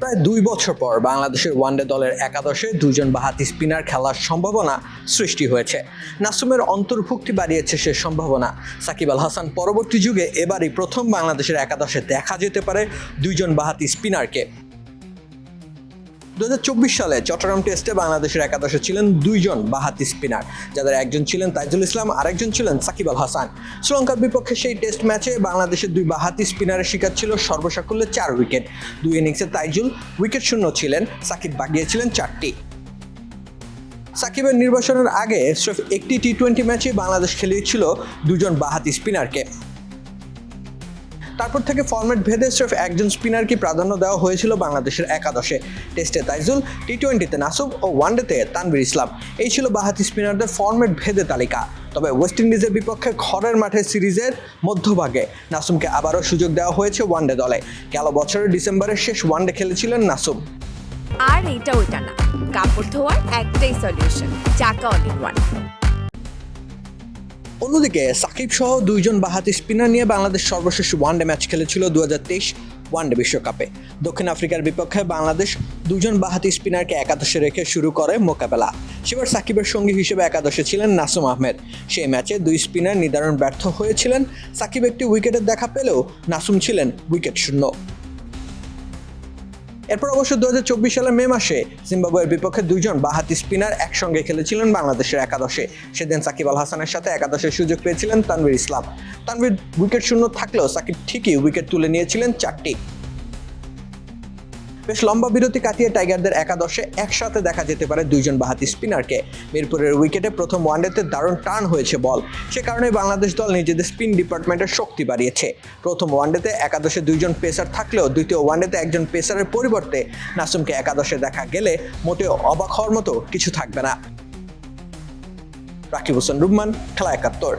প্রায় দুই বছর পর বাংলাদেশের ওয়ানডে দলের একাদশে দুজন বাহাতি স্পিনার খেলার সম্ভাবনা সৃষ্টি হয়েছে। নাসুমের অন্তর্ভুক্তি বাড়িয়েছে সে সম্ভাবনা। সাকিব আল হাসান পরবর্তী যুগে এবারই প্রথম বাংলাদেশের একাদশে দেখা যেতে পারে দুইজন বাহাতি স্পিনারকে। দু হাজার চব্বিশ সালে চট্টগ্রাম টেস্টে বাংলাদেশের একাদশে ছিলেন দুইজন বাহাতি স্পিনার। যাদের একজন ছিলেন তাইজুল ইসলাম, আরেকজন ছিলেন সাকিব আল হাসান। শ্রীলঙ্কার বিপক্ষে সেই টেস্ট ম্যাচে বাংলাদেশের দুই বাহাতি স্পিনারের শিকার ছিল সর্বসাকুল্যে চার উইকেট। দুই ইনিংসে তাইজুল উইকেট শূন্য ছিলেন, সাকিব বাগিয়েছিলেন চারটি। সাকিবের নির্বাচনের আগে স্রেফ একটি টি টোয়েন্টি ম্যাচে বাংলাদেশ খেলিয়েছিল দুজন বাহাতি স্পিনারকে। তারপর থেকে ফরম্যাট ভেদে স্রেফ একজন স্পিনারকে প্রাধান্য দেওয়া হয়েছিল বাংলাদেশের একাদশে। টেস্টে তাইজুল টি টোয়েন্টিতে নাসুব ও ওয়ানডেতে তানবির ইসলাম। এই ছিল বাহাতি স্পিনারদের ফরম্যাট ভেদে তালিকা। তবে ওয়েস্ট ইন্ডিজের বিপক্ষে ঘরের মাঠে সিরিজের মধ্যভাগে নাসুমকে আবারও সুযোগ দেওয়া হয়েছে ওয়ানডে দলে। গেল বছরের ডিসেম্বরের শেষ ওয়ানডে খেলেছিলেন নাসুম। আর এটা ওইটা না। কাপড় ধোয়ার একটাই সলিউশন চাকা অল ইন ওয়ান অন্যদিকে, সাকিব সহ দুইজন বাহাতি স্পিনার নিয়ে বাংলাদেশ সর্বশেষ ওয়ানডে ম্যাচ খেলেছিল দুহাজার তেইশ ওয়ানডে বিশ্বকাপে। দক্ষিণ আফ্রিকার বিপক্ষে বাংলাদেশ দুজন বাহাতি স্পিনারকে একাদশে রেখে শুরু করে মোকাবেলা। সেবার সাকিবের সঙ্গী হিসেবে একাদশে ছিলেন নাসুম আহমেদ। সেই ম্যাচে দুই স্পিনার নির্ধারণ ব্যর্থ হয়েছিলেন। সাকিব একটি উইকেটের দেখা পেলেও নাসুম ছিলেন উইকেট শূন্য। এরপর অবশ্য দু সালের মে মাসে জিম্বাবুয়ের বিপক্ষে দুইজন বাহাতি স্পিনার একসঙ্গে খেলেছিলেন বাংলাদেশের একাদশে। সেদিন সাকিব আল হাসানের সাথে একাদশের সুযোগ পেয়েছিলেন তানভীর ইসলাম। তানভীর উইকেট শূন্য থাকলেও সাকিব ঠিকই উইকেট তুলে নিয়েছিলেন চারটি। বেশ লম্বা বিরতি কাটিয়ে টাইগারদের একাদশে একসাথে দেখা যেতে পারে দুইজন বাহাতি স্পিনারকে। মিরপুরের উইকেটে প্রথম ওয়ানডেতে দারুণ টার্ন হয়েছে বল। সে কারণে বাংলাদেশ দল নিজেদের স্পিন ডিপার্টমেন্টের শক্তি বাড়িয়েছে। প্রথম ওয়ানডেতে একাদশে দুইজন পেসার থাকলেও দ্বিতীয় ওয়ানডেতে একজন পেসারের পরিবর্তে নাসুমকে একাদশে দেখা গেলে মোটেও অবাক হওয়ার মতো কিছু থাকবে না। রাকিব হোসেন রুম্মান খেলা একাত্তর।